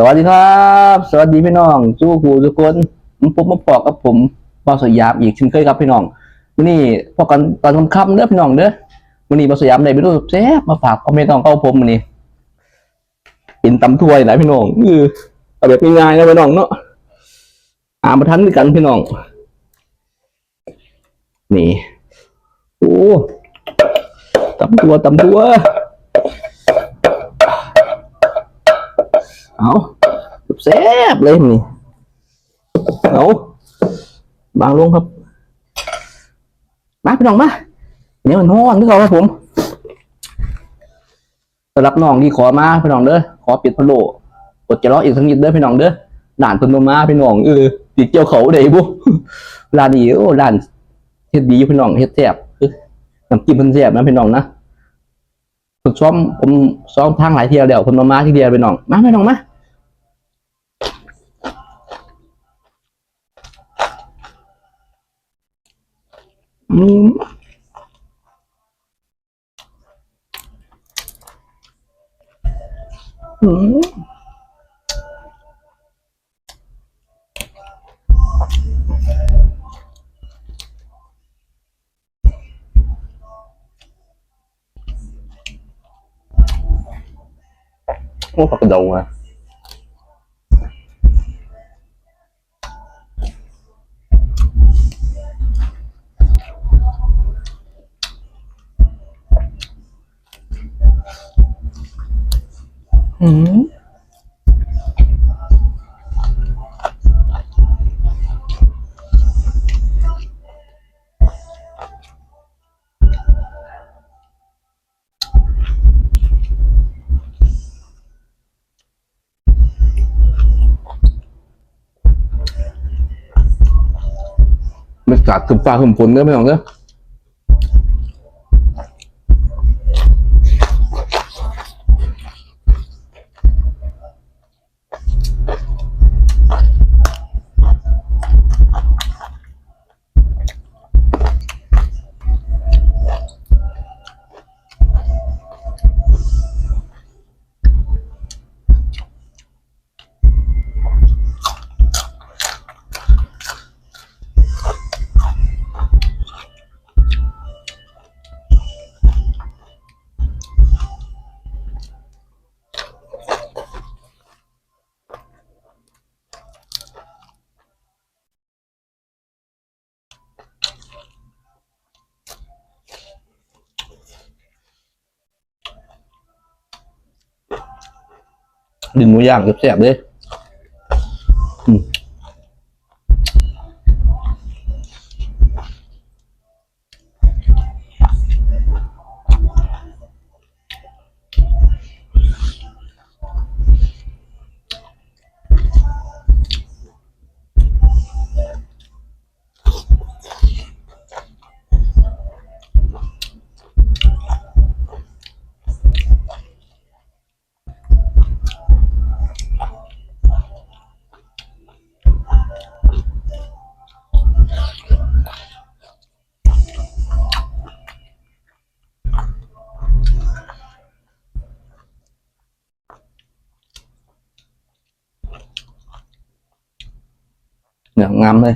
สวัสดีครับ สวัสดีพี่น้องสู้ครูทุกคนผมพบมาพอกับผมบอสยามอีกเช่นเคยครับพี่น้องวันนี้พอกันตอนค่ำๆเด้อพี่น้องเด้อวันนี้บอสยามได้ไปดูแซ่บมาฝากพ่อแม่น้องเข้าผมวันนี้เป็นตำถ้วยนะพี่น้องคือเอาแบบง่ายๆนะพี่น้องเนาะอ่านมาทันด้วยกันพี่น้อง นี่โอ้ตำตัวตำตัว เอาแซ่บเลยนี่เอาบางลงครับ มาพี่น้องมาเนี่ยมันห้อนที่เขาครับผมสำหรับน้องที่ขอมาพี่น้องเด้อขอปิดพะโล่กดจะรออีกสักนิดเด้อพี่น้องเด้อด่านเพิ่นบ่มาพี่น้องเออติดเกี่ยวเขาได้บุร้านนี้โอ้ร้านเฮ็ดดีพี่น้องเฮ็ดแซ่บน้ำจิ้มเพิ่นแซ่บนะพี่น้องนะผมซ้อมผมซ้อมทางหลายเที่ยวแล้วเพิ่นมามาที่เดียวพี่น้องมาพี่น้องมา อืมอืมโอ้ อืมบรรยากาศคึมฟ้าคึมฝนเด้อไม่ต้องเด้อ ดินหมูย่างแซ่บๆเลย เนี่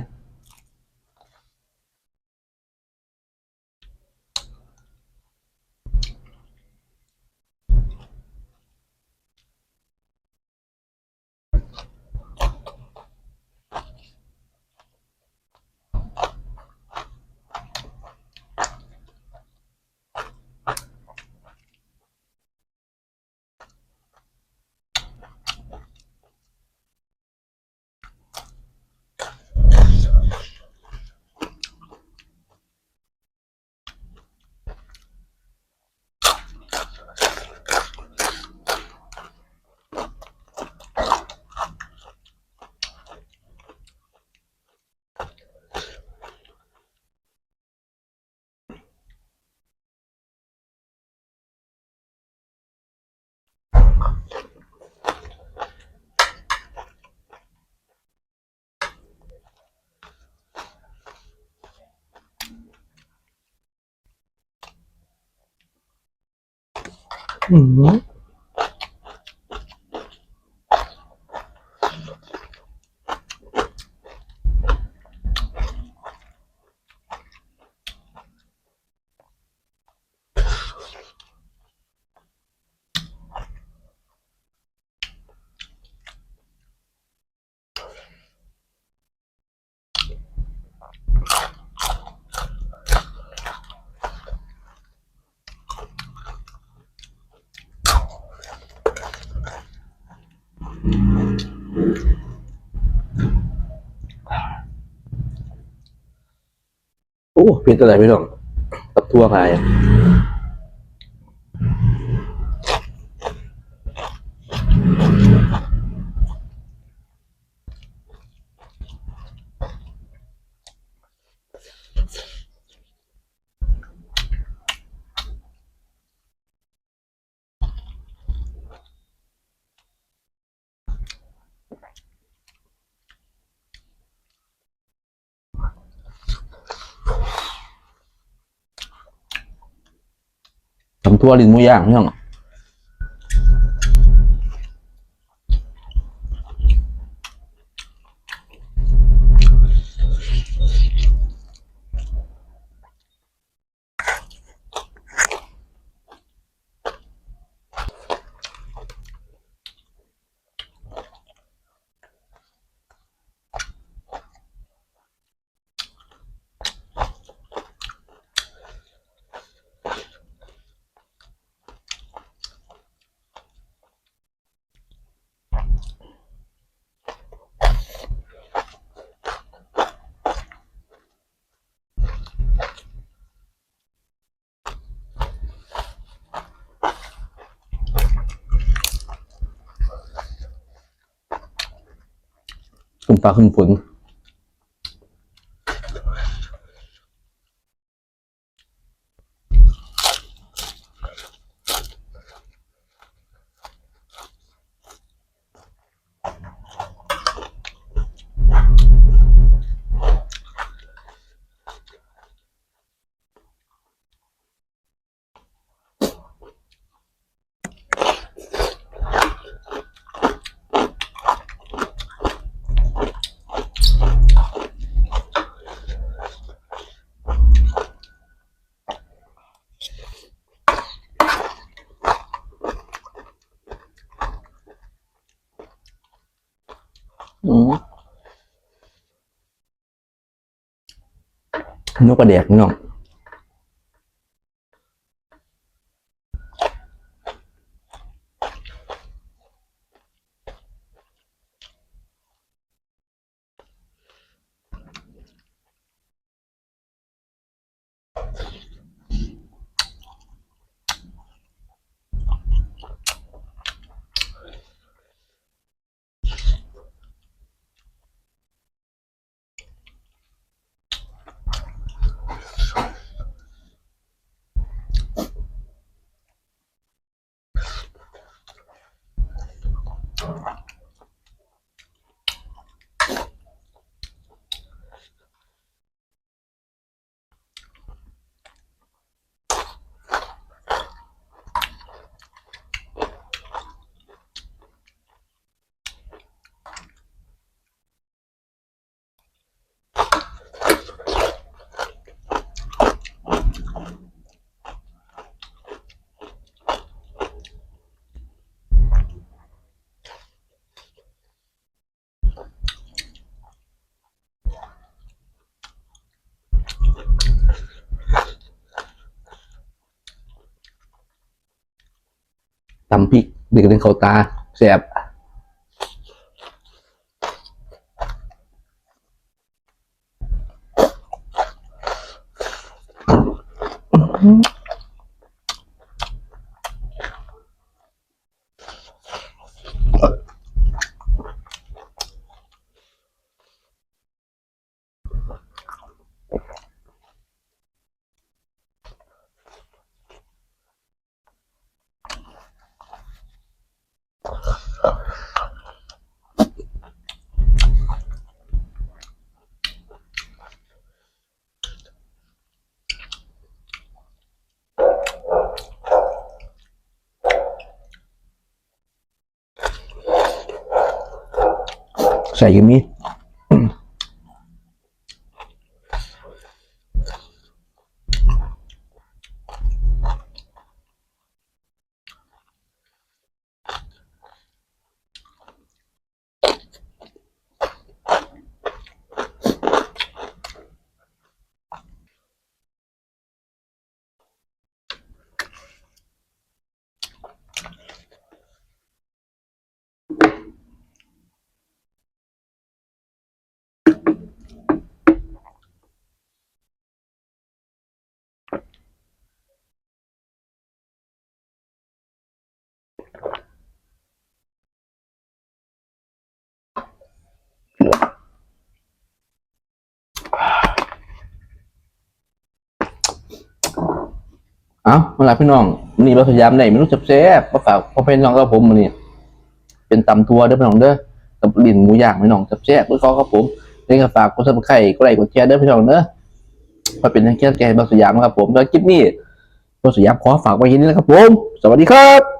ย อ้เผ็ดอะไรพี่น้องตับทั่วไป ทำทั่วลิ้นหมูย่างพี่น้อง ขึ้นฟ้ นกกระเดกพี่น้อง ตำพริกเด็กเล่นเขาตาแสบ ใส่ เอ้ามาละพี่น้องมันนี้บ่สยามได้เมนูแซ่บๆมาฝากพ่อพี่น้องกับผมมันนี่เป็นตำทัวเด้อพี่น้องเด้อกับลิ้นหมูย่างพี่น้องแซ่บเพื่อขอครับผมนี่ก็ฝากกดซับไข่กดไลค์กดแชร์เด้อพี่น้องเด้อมาเป็นแรงใจให้บ่สยามนะครับผมแล้วคลิปนี้บ่สยามขอฝากไว้ที่นี่นะครับผม สวัสดีครับ